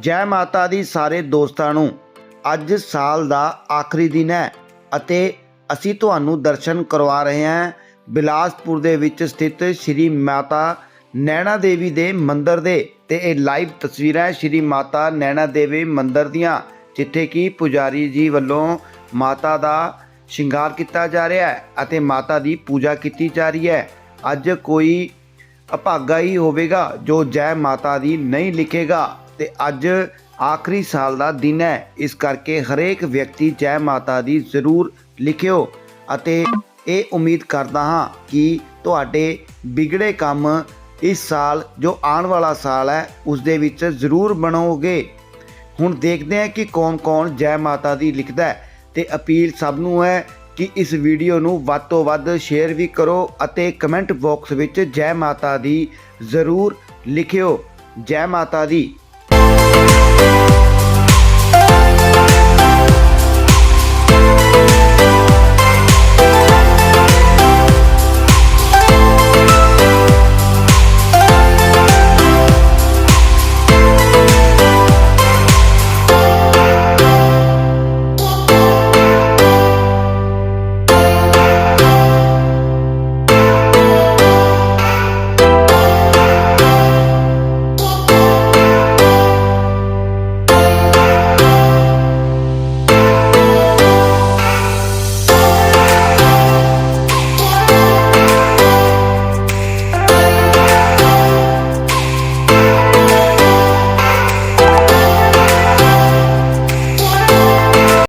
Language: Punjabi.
ਜੈ ਮਾਤਾ ਦੀ ਸਾਰੇ ਦੋਸਤਾਂ ਨੂੰ ਅੱਜ ਸਾਲ ਦਾ ਆਖਰੀ ਦਿਨ ਹੈ ਅਤੇ ਅਸੀਂ ਤੁਹਾਨੂੰ ਦਰਸ਼ਨ ਕਰਵਾ ਰਹੇ ਹਾਂ। ਬਿਲਾਸਪੁਰ ਦੇ ਵਿੱਚ ਸਥਿਤ ਸ਼੍ਰੀ ਮਾਤਾ ਨੈਣਾ ਦੇਵੀ ਦੇ ਮੰਦਿਰ ਦੇ ਤੇ ਇਹ ਲਾਈਵ ਤਸਵੀਰਾਂ ਸ਼੍ਰੀ ਮਾਤਾ ਨੈਣਾ ਦੇਵੀ ਮੰਦਿਰ ਦੀਆਂ, ਜਿੱਥੇ ਕਿ ਪੁਜਾਰੀ ਜੀ ਵੱਲੋਂ ਮਾਤਾ ਦਾ ਸ਼ਿੰਗਾਰ ਕੀਤਾ ਜਾ ਰਿਹਾ ਹੈ ਅਤੇ ਮਾਤਾ ਦੀ ਪੂਜਾ ਕੀਤੀ ਜਾ ਰਹੀ ਹੈ। ਅੱਜ ਕੋਈ ਅਭਾਗਾ ਹੀ ਹੋਵੇਗਾ ਜੋ ਜੈ ਮਾਤਾ ਦੀ ਨਹੀਂ ਲਿਖੇਗਾ। ਤੇ ਅੱਜ ਆਖਰੀ ਸਾਲ ਦਾ ਦਿਨ ਹੈ। ਇਸ ਕਰਕੇ ਹਰੇਕ ਵਿਅਕਤੀ ਜੈ ਮਾਤਾ ਦੀ ਜ਼ਰੂਰ ਲਿਖਿਓ ਅਤੇ ਇਹ ਉਮੀਦ ਕਰਦਾ ਹਾਂ ਕਿ ਤੁਹਾਡੇ ਵਿਗੜੇ ਕੰਮ ਇਸ ਸਾਲ, ਜੋ ਆਉਣ ਵਾਲਾ ਸਾਲ ਹੈ, ਉਸ ਦੇ ਵਿੱਚ ਜ਼ਰੂਰ ਬਣੋਗੇ। ਹੁਣ ਦੇਖਦੇ ਹਾਂ ਕਿ ਕੌਣ-ਕੌਣ ਜੈ ਮਾਤਾ ਦੀ ਲਿਖਦਾ ਹੈ ਤੇ ਅਪੀਲ ਸਭ ਨੂੰ ਹੈ ਕਿ ਇਸ ਵੀਡੀਓ ਨੂੰ ਵੱਧ ਤੋਂ ਵੱਧ ਸ਼ੇਅਰ ਵੀ ਕਰੋ ਅਤੇ ਕਮੈਂਟ ਬਾਕਸ ਵਿੱਚ ਜੈ ਮਾਤਾ ਦੀ ਜ਼ਰੂਰ ਲਿਖਿਓ। ਜੈ ਮਾਤਾ ਦੀ Thank you